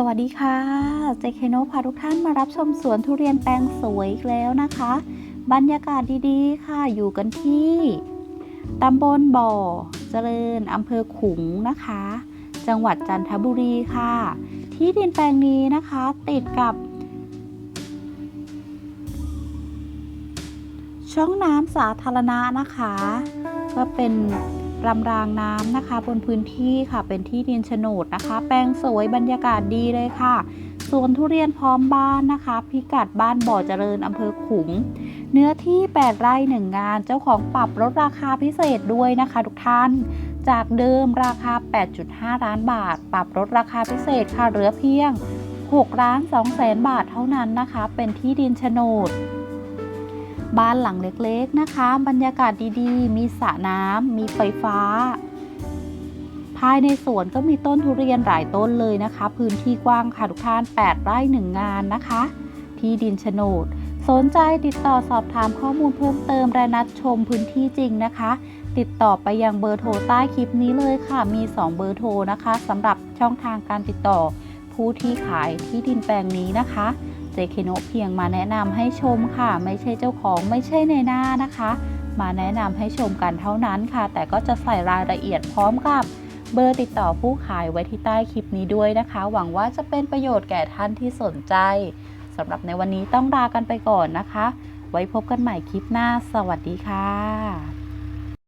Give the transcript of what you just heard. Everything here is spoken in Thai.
สวัสดีค่ะ เจเคโนพาทุกท่านมารับชมสวนทุเรียนแปลงสวยอีกแล้วนะคะ บรรยากาศดีๆ ค่ะ อยู่กันที่ตำบลบ่อ เจริญอำเภอขุงนะคะ จังหวัดจันทบุรีค่ะ ที่ดินแปลงนี้นะคะ ติดกับ ช่องน้ำสาธารณะนะคะ ก็เป็น รำรางน้ำนะคะ บนพื้นที่ค่ะเป็นที่ดินโฉนดนะคะ แปลงสวยบรรยากาศดีเลยค่ะสวนทุเรียนพร้อมบ้านนะคะ พิกัดบ้านบ่อเจริญอำเภอขุง เนื้อที่ 8 ไร่หนึ่งงาน เจ้าของปรับลดราคาพิเศษด้วยนะคะทุกท่าน จากเดิมราคา 8.5 ล้านบาท ปรับลดราคาพิเศษค่ะเหลือเพียง6ล้าน2แสนบาทเท่านั้นนะคะ เป็นที่ดินโฉนด บ้านหลังเล็กๆนะคะ บรรยากาศดีๆ มีสระน้ำมีไฟฟ้า ภายในสวนก็มีต้นทุเรียนหลายต้นเลยนะคะ พื้นที่กว้างค่ะทุกท่าน 8 ไร่หนึ่งงานนะคะ ที่ดินโฉนด สนใจติดต่อสอบถามข้อมูลเพิ่มเติมและนัดชมพื้นที่จริงนะคะ ติดต่อไปยังเบอร์โทรใต้คลิปนี้เลยค่ะ มี 2 เบอร์โทรนะคะสำหรับช่องทางการติดต่อผู้ที่ขายที่ดินแปลงนี้นะคะ จเคโนเพียงมาแนะนำให้ชมค่ะ ไม่ใช่เจ้าของไม่ใช่ในหน้านะคะ มาแนะนำให้ชมกันเท่านั้นค่ะ แต่ก็จะใส่รายละเอียดพร้อมกับเบอร์ติดต่อผู้ขายไว้ที่ใต้คลิปนี้ด้วยนะคะ หวังว่าจะเป็นประโยชน์แก่ท่านที่สนใจสำหรับในวันนี้ต้องลากันไปก่อนนะคะ ไว้พบกันใหม่คลิปหน้า สวัสดีค่ะ